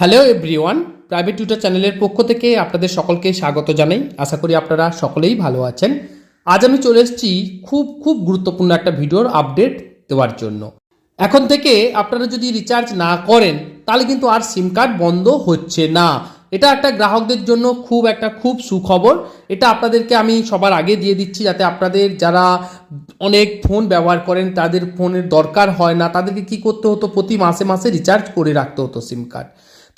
Hello everyone private tutor চ্যানেলের পক্ষ থেকে আপনাদের সকলকে স্বাগত জানাই। আশা করি আপনারা সকলেই ভালো আছেন। আজ আমি চলে এসেছি খুব খুব গুরুত্বপূর্ণ একটা ভিডিওর আপডেট দেওয়ার জন্য। এখন থেকে আপনারা যদি রিচার্জ না করেন, তাহলে কিন্তু আর সিম কার্ড বন্ধ হচ্ছে না। এটা একটা গ্রাহকদের জন্য খুব একটা খুব সুখবর। এটা আপনাদেরকে আমি সবার আগে দিয়ে দিচ্ছি যাতে আপনাদের যারা অনেক ফোন ব্যবহার করেন, তাদের ফোনের দরকার হয় না, তাদেরকে কি করতে হতো? প্রতি মাসে মাসে রিচার্জ করে রাখতে হতো সিম কার্ড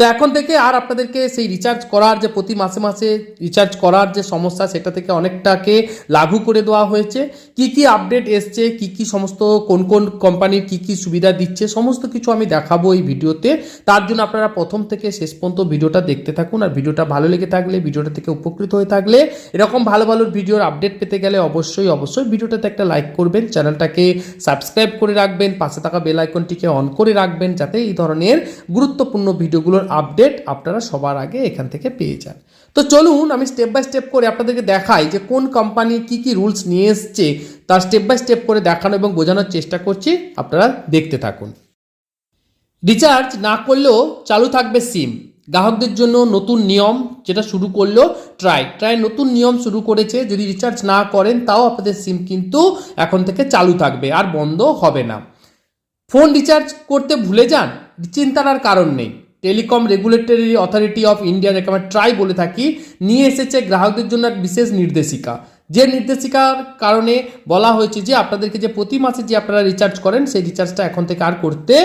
তো এখন থেকে আর আপনাদেরকে সেই রিচার্জ করার যে প্রতি মাসে মাসে রিচার্জ করার যে সমস্যা, সেটা থেকে অনেকটাকে লাঘু করে দেওয়া হয়েছে। কি কি আপডেট এসছে, কি কি সমস্ত, কোন কোন কোম্পানির কি কি সুবিধা দিচ্ছে, সমস্ত কিছু আমি দেখাবো এই ভিডিওতে। তার জন্য আপনারা প্রথম থেকে শেষ পর্যন্ত ভিডিওটা দেখতে থাকুন আর ভিডিওটা ভালো লেগে থাকলে, ভিডিওটা থেকে উপকৃত হয়ে থাকলে, এরকম ভালো ভালো ভিডিওর আপডেট পেতে গেলে অবশ্যই অবশ্যই ভিডিওটাতে একটা লাইক করবেন চ্যানেলটাকে সাবস্ক্রাইব করে রাখবেন, পাশে থাকা বেল আইকনটিকে অন করে রাখবেন, যাতে এই ধরনের গুরুত্বপূর্ণ ভিডিওগুলোর আপডেট আপনারা সবার আগে এখান থেকে পেয়ে যান। তো চলুন আমি স্টেপ বাই স্টেপ করে আপনাদেরকে দেখাই যে কোন কোম্পানি কি কি রুলস নিয়ে এসছে, তার স্টেপ বাই স্টেপ করে দেখানো এবং বোঝানোর চেষ্টা করছি। আপনারা দেখতে থাকুন। রিচার্জ না করলেও চালু থাকবে সিম গ্রাহকদের জন্য নতুন নিয়ম যেটা শুরু করল ট্রাই ট্রাই নতুন নিয়ম শুরু করেছে, যদি রিচার্জ না করেন তাও আপনাদের সিম কিন্তু এখন থেকে চালু থাকবে, আর বন্ধ হবে না। ফোন রিচার্জ করতে ভুলে যান, চিন্তার আর কারণ নেই। Telecom regulatory authority of India, যাকে আমরা ট্রাই বলে থাকি, নিয়ে এসেছে গ্রাহকদের জন্য এক বিশেষ নির্দেশিকা। যে নির্দেশিকার কারণে বলা হয়েছে যে, আপনাদেরকে যে প্রতি মাসে যে আপনারা রিচার্জ করেন, সেই রিচার্জটা এখন থেকে আর করতে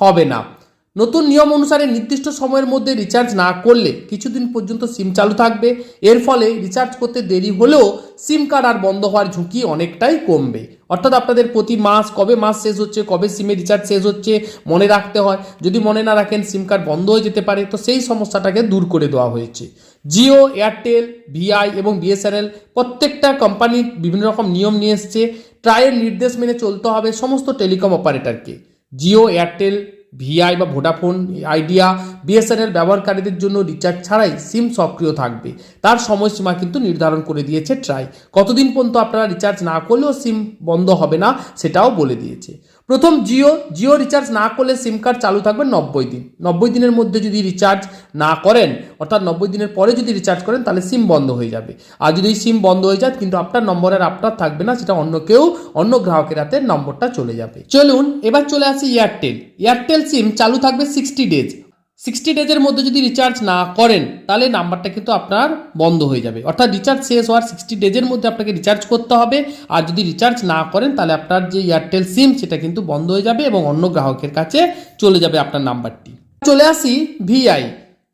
হবে না। নতুন নিয়ম অনুসারে নির্দিষ্ট সময়ের মধ্যে রিচার্জ না করলে কিছুদিন পর্যন্ত সিম চালু থাকবে। এর ফলে রিচার্জ করতে দেরি হলেও সিম কার্ড আর বন্ধ হওয়ার ঝুঁকি অনেকটাই কমবে। অর্থাৎ আপনাদের প্রতি মাস, কবে মাস শেষ হচ্ছে, কবে সিমে রিচার্জ শেষ হচ্ছে, মনে রাখতে হয়। যদি মনে না রাখেন সিম কার্ড বন্ধ হয়ে যেতে পারে, তো সেই সমস্যাটাকে দূর করে দেওয়া হয়েছে। জিও এয়ারটেল ভিআই এবং বিএসএনএল প্রত্যেকটা কোম্পানি বিভিন্ন রকম নিয়ম নিয়ে এসছে। ট্রায়ের নির্দেশ মেনে চলতে হবে সমস্ত টেলিকম অপারেটরকে জিও এয়ারটেল ভিআই বা ভোডাফোন আইডিয়া বিএসএনএল ব্যবহারকারীদের জন্য রিচার্জ ছাড়াই সিম সক্রিয় থাকবে। তার সময়সীমা কিন্তু নির্ধারণ করে দিয়েছে ট্রাই কতদিন পর্যন্ত আপনারা রিচার্জ না করলেও সিম বন্ধ হবে না, সেটাও বলে দিয়েছে। প্রথম জিও জিও রিচার্জ না করলে সিম কার্ড চালু থাকবে নব্বই দিন। নব্বই দিনের মধ্যে যদি রিচার্জ না করেন, অর্থাৎ নব্বই দিনের পরে যদি রিচার্জ করেন, তাহলে সিম বন্ধ হয়ে যাবে। আর যদি সিম বন্ধ হয়ে যায়, কিন্তু আপনার নম্বরের আপনার থাকবে না, সেটা অন্য কেউ, অন্য গ্রাহকের হাতে নম্বরটা চলে যাবে। চলুন, এবার চলে আসি এয়ারটেল এয়ারটেল সিম চালু থাকবে সিক্সটি ডেজ সিক্সটি ডেজের মধ্যে যদি রিচার্জ না করেন, তাহলে নাম্বারটা কিন্তু আপনার বন্ধ হয়ে যাবে। অর্থাৎ রিচার্জ শেষ হওয়ার সিক্সটি ডেজের মধ্যে আপনাকে রিচার্জ করতে হবে। আর যদি রিচার্জ না করেন, তাহলে আপনার যে এয়ারটেল সিম সেটা কিন্তু বন্ধ হয়ে যাবে এবং অন্য গ্রাহকের কাছে চলে যাবে আপনার নাম্বারটি। চলে আসি ভিআই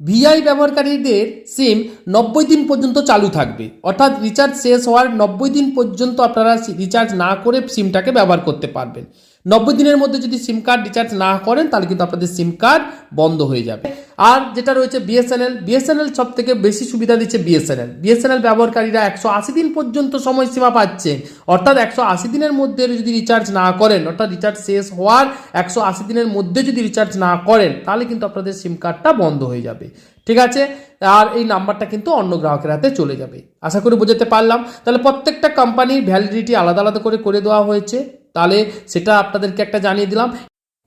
ভিআই ব্যবহারকারীদের সিম নব্বই দিন পর্যন্ত চালু থাকবে। অর্থাৎ রিচার্জ শেষ হওয়ার নব্বই দিন পর্যন্ত আপনারা রিচার্জ না করে সিমটাকে ব্যবহার করতে পারবেন। নব্বই দিনের মধ্যে যদি সিম কার্ড রিচার্জ না করেন, তাহলে কিন্তু আপনাদের সিম কার্ড বন্ধ হয়ে যাবে। আর যেটা রয়েছে বিএসএনএল বিএসএনএল সব থেকে বেশি সুবিধা দিচ্ছে বিএসএনএল বিএসএনএল ব্যবহারকারীরা একশো আশি দিন পর্যন্ত সময়সীমা পাচ্ছেন অর্থাৎ একশো আশি দিনের মধ্যে যদি রিচার্জ না করেন, অর্থাৎ রিচার্জ শেষ হওয়ার একশো আশি দিনের মধ্যে যদি রিচার্জ না করেন, তাহলে কিন্তু আপনাদের সিম কার্ডটা বন্ধ হয়ে যাবে। ঠিক আছে? আর এই নাম্বারটা কিন্তু অন্য গ্রাহকের হাতে চলে যাবে। আশা করি বোঝাতে পারলাম। তাহলে প্রত্যেকটা কোম্পানির ভ্যালিডিটি আলাদা আলাদা করে করে দেওয়া হয়েছে। তাহলে সেটা আপনাদেরকে একটা জানিয়ে দিলাম।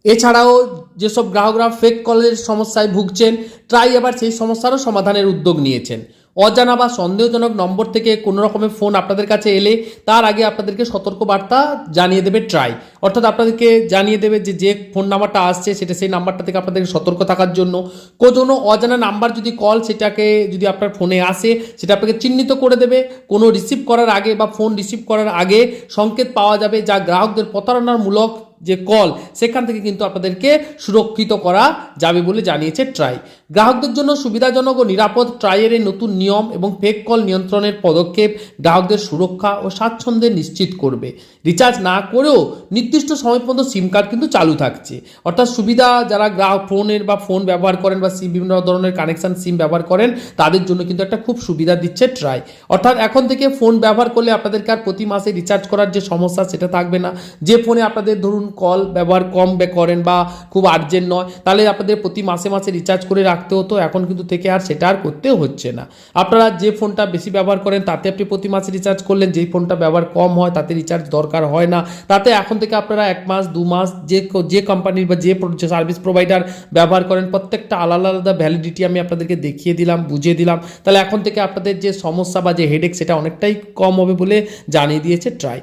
এছাড়াও যেসব গ্রাহকরা ফেক কলের সমস্যায় ভুগছেন ট্রাই এবার সেই সমস্যারও সমাধানের উদ্যোগ নিয়েছেন। অজানা বা সন্দেহজনক নম্বর থেকে কোনো রকমের ফোন আপনাদের কাছে এলে তার আগে আপনাদেরকে সতর্ক বার্তা জানিয়ে দেবে ট্রাই অর্থাৎ আপনাদেরকে জানিয়ে দেবে যে যে ফোন নাম্বারটা আসছে, সেটা সেই নাম্বারটা থেকে আপনাদেরকে সতর্ক থাকার জন্য। কোনো অজানা নাম্বার যদি কল সেটাকে যদি আপনার ফোনে আসে, সেটা আপনাকে চিহ্নিত করে দেবে। কোনো রিসিভ করার আগে বা ফোন রিসিভ করার আগে সংকেত পাওয়া যাবে যা গ্রাহকদের প্রতারণামূলক যে কল সেখান থেকে কিন্তু আপনাদেরকে সুরক্ষিত করা যাবে বলে জানিয়েছে ট্রাই গ্রাহকদের জন্য সুবিধাজনক ও নিরাপদ ট্রাইয়ের নতুন নিয়ম এবং ফেক কল নিয়ন্ত্রণের পদক্ষেপ গ্রাহকদের সুরক্ষা ও স্বাচ্ছন্দ্যে নিশ্চিত করবে। রিচার্জ না করেও নির্দিষ্ট সময় পর্যন্ত সিম কার্ড কিন্তু চালু থাকছে। অর্থাৎ সুবিধা যারা গ্রাহক ফোনের বা ফোন ব্যবহার করেন বা সিম বিভিন্ন ধরনের কানেকশন সিম ব্যবহার করেন, তাদের জন্য কিন্তু একটা খুব সুবিধা দিচ্ছে ট্রাই অর্থাৎ এখন থেকে ফোন ব্যবহার করলে আপনাদেরকে আর প্রতি মাসে রিচার্জ করার যে সমস্যা সেটা থাকবে না। যে ফোনে আপনাদের ধরুন কল ব্যবহার কম করেন বা খুব আর্জেন্ট নয়, তাহলে আপনাদের প্রতি মাসে মাসে রিচার্জ করে রাখতে হতো, এখন কিন্তু থেকে আর সেটা আর করতে হচ্ছে না। আপনারা যে ফোনটা বেশি ব্যবহার করেন, তাতে আপনি প্রতি মাসে রিচার্জ করলেন, যেই ফোনটা ব্যবহার কম হয়, তাতে রিচার্জ দরকার হয় না। তাতে এখন থেকে আপনারা এক মাস, দু মাস, যে যে কোম্পানির বা যে সার্ভিস প্রোভাইডার ব্যবহার করেন, প্রত্যেকটা আলাদা আলাদা ভ্যালিডিটি আমি আপনাদেরকে দেখিয়ে দিলাম, বুঝিয়ে দিলাম। তাহলে এখন থেকে আপনাদের যে সমস্যা বা যে হেডেক সেটা অনেকটাই কম হবে বলে জানিয়ে দিয়েছে ট্রাই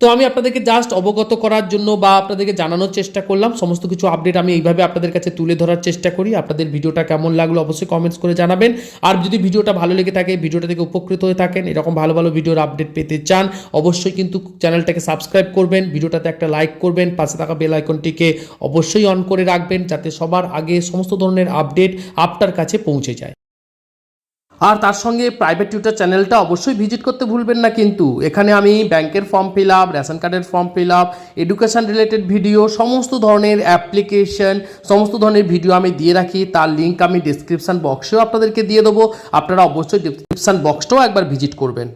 তো আমি আপনাদেরকে জাস্ট অবগত করার জন্য বা আপনাদেরকে জানানোর চেষ্টা করলাম। সমস্ত কিছু আপডেট আমি এইভাবে আপনাদের কাছে তুলে ধরার চেষ্টা করি। আপনাদের ভিডিওটা কেমন লাগল অবশ্যই কমেন্টস করে জানাবেন। আর যদি ভিডিওটা ভালো লেগে থাকে, ভিডিওটা থেকে উপকৃত হয়ে থাকেন, এরকম ভালো ভালো ভিডিওর আপডেট পেতে চান, অবশ্যই কিন্তু চ্যানেলটাকে সাবস্ক্রাইব করবেন, ভিডিওটাতে একটা লাইক করবেন, পাশে থাকা বেল আইকনটিকে অবশ্যই অন করে রাখবেন, যাতে সবার আগে সমস্ত ধরনের আপডেট আপনার কাছে পৌঁছে যায়। আর তার সঙ্গে প্রাইভেট টিউটার চ্যানেলটা অবশ্যই ভিজিট করতে ভুলবেন না কিন্তু। এখানে আমি ব্যাংকের ফর্ম ফিল আপ রেশন কার্ডের form fill up education related video সমস্ত ধরনের অ্যাপ্লিকেশন সমস্ত ধরনের ভিডিও আমি দিয়ে রাখি। তার লিঙ্ক আমি ডিসক্রিপশান বক্সেও আপনাদেরকে দিয়ে দেবো। আপনারা অবশ্যই ডিসক্রিপশান বক্সটাও একবার ভিজিট করবেন।